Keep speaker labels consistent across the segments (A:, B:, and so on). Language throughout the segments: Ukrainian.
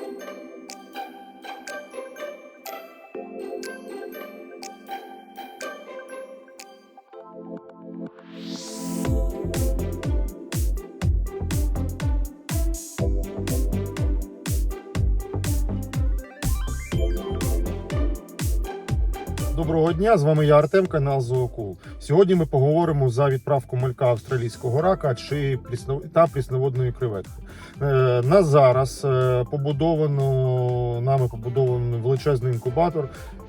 A: thank you Доброго дня, з вами я Артем, канал Зоокул. Сьогодні ми поговоримо за відправку малька австралійського рака чи та прісноводної креветки. Е, На зараз е, побудовано нами побудований величезний інкубатор.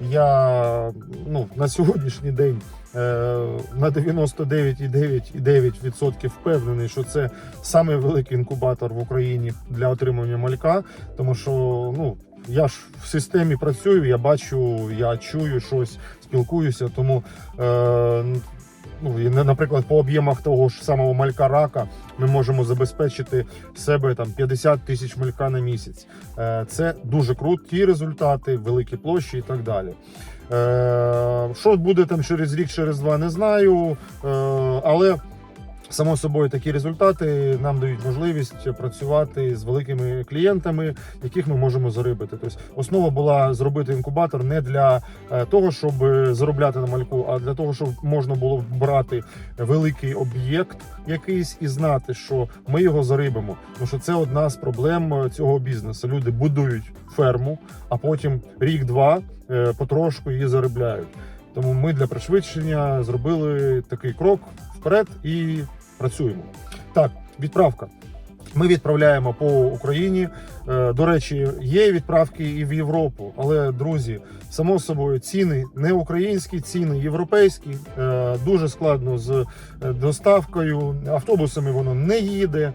A: Я ну, на сьогоднішній день на 99,9% впевнений, що це самий великий інкубатор в Україні для отримання малька, тому що ну. Я ж в системі працюю, я бачу, я чую щось, спілкуюся. Тому, е, ну, і, наприклад, по об'ємах того ж самого малька рака ми можемо забезпечити себе там 50 тисяч малька на місяць. Е, це дуже круті результати, великі площі і так далі. Е, що буде там через рік, через два, не знаю. Е, але Само собою такі результати нам дають можливість працювати з великими клієнтами, яких ми можемо заробити. Тобто основа була зробити інкубатор не для е, того, щоб заробляти на мальку, а для того, щоб можна було брати великий об'єкт якийсь і знати, що ми його зарибимо. Тому що це одна з проблем е, цього бізнесу. Люди будують ферму, а потім рік-два е, потрошку її заробляють. Тому ми для пришвидшення зробили такий крок вперед і працюємо. Так, відправка. Ми відправляємо по Україні. Е, До речі, є відправки і в Європу. Але друзі, само собою, ціни не українські, ціни європейські. Е, Дуже складно з е, доставкою. Автобусами воно не їде.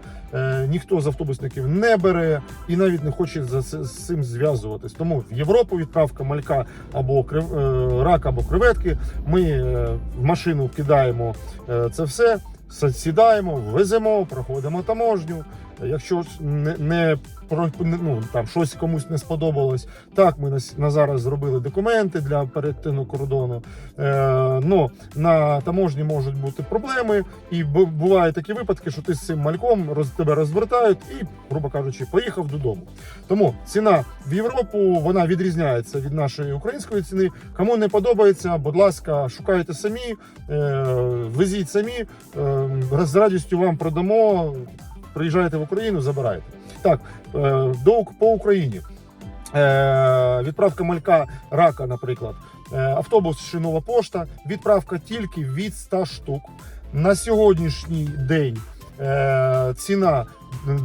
A: Ніхто з автобусників не бере і навіть не хоче за це- з цим зв'язуватись. Тому в Європу відправка малька або рак, або креветки. Ми в машину кидаємо це все. Сідаємо, веземо, проходимо таможню. Якщо не, не ну, там щось комусь не сподобалось, так ми на, на зараз зробили документи для перетину кордону. Е, ну на таможні можуть бути проблеми, і бувають такі випадки, що ти з цим мальком роз, тебе розвертають і, грубо кажучи, поїхав додому. Тому ціна в Європу вона відрізняється від нашої української ціни. Кому не подобається, будь ласка, шукайте самі, е, везіть самі. Е, з радістю вам продамо. Приїжджайте в Україну, забирайте. Так, довг до по Україні. Е, відправка малька рака, наприклад. Е, автобус чи нова пошта. Відправка тільки від 100 штук. На сьогоднішній день е, ціна.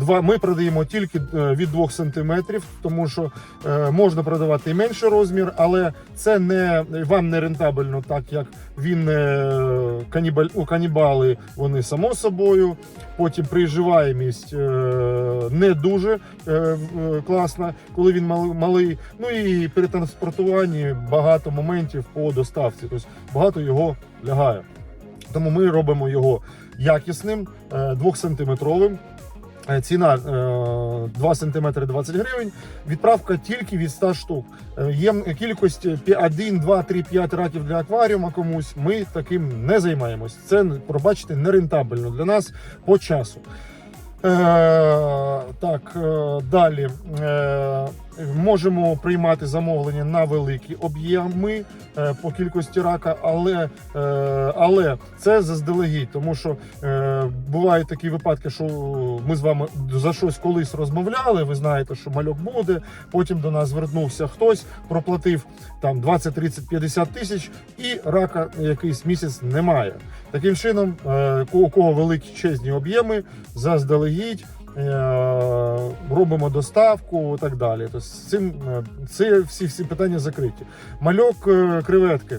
A: Два ми продаємо тільки е, від 2 сантиметрів, тому що е, можна продавати і менший розмір, але це не вам не рентабельно, так як він е, канібаль, у канібали вони само собою. Потім приживаємість е, не дуже е, е, класна, коли він мал- малий. Ну і при транспортуванні багато моментів по доставці. Тобто багато його лягає. Тому ми робимо його якісним, 2-сантиметровим. Е, Ціна е, 2 см 20 гривень. Відправка тільки від 100 штук. Е, Є кількість 1, 2, 3, 5 раків для акваріума комусь. Ми таким не займаємось. Це пробачте нерентабельно для нас по часу. Так, далі можемо приймати замовлення на великі об'єми е, по кількості рака, але, е, але це заздалегідь, тому що е, бувають такі випадки, що ми з вами за щось колись розмовляли. Ви знаєте, що мальок буде. Потім до нас звернувся хтось, проплатив там 20, 30, 50 тисяч, і рака якийсь місяць немає. Таким чином, у кого великі чесні об'єми, заздалегідь. Е, Робимо доставку і так далі. Тобто цим е, це всі всі питання закриті. Мальок е, креветки.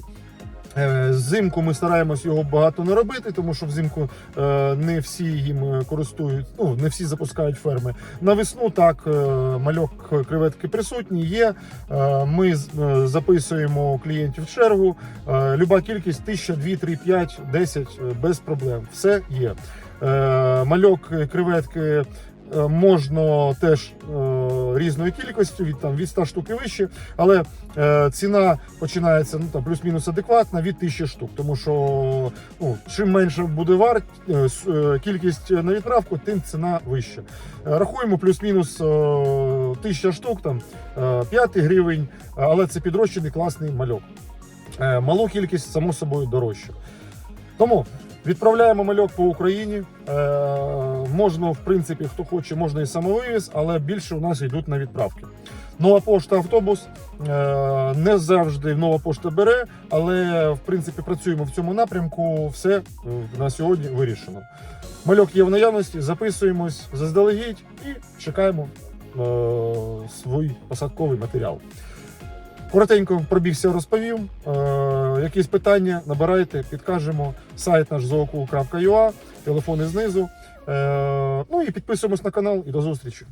A: Взимку ми стараємось його багато не робити, тому що взимку не всі їм користують, ну не всі запускають ферми. На весну так мальок креветки присутній є. Ми записуємо клієнтів в чергу. Люба кількість 1000, 2, 3, 5, 10 е, без проблем. Все є. Е, Мальок е, креветки е, можна теж різною кількістю, від там від 100 штук і вище, але ціна починається ну там плюс-мінус адекватна від 1000 штук. Тому що ну, чим менше буде варт кількість на відправку, тим ціна вища. Рахуємо плюс-мінус е, 1000 штук, там е, 5 гривень, але це підрощений класний мальок. Малу кількість, само собою, дорожче. Тому відправляємо мальок по Україні. Е, можна, в принципі, хто хоче, можна і самовивіз, але більше у нас йдуть на відправки. Нова пошта автобус е, не завжди нова пошта бере, але в принципі працюємо в цьому напрямку. Все е, на сьогодні вирішено. Мальок є в наявності, записуємось заздалегідь і чекаємо свій посадковий матеріал. Коротенько пробігся, розповів. Якісь питання набирайте, підкажемо. Сайт наш zookul.ua, телефони знизу. Е, ну і підписуємось на канал і до зустрічі.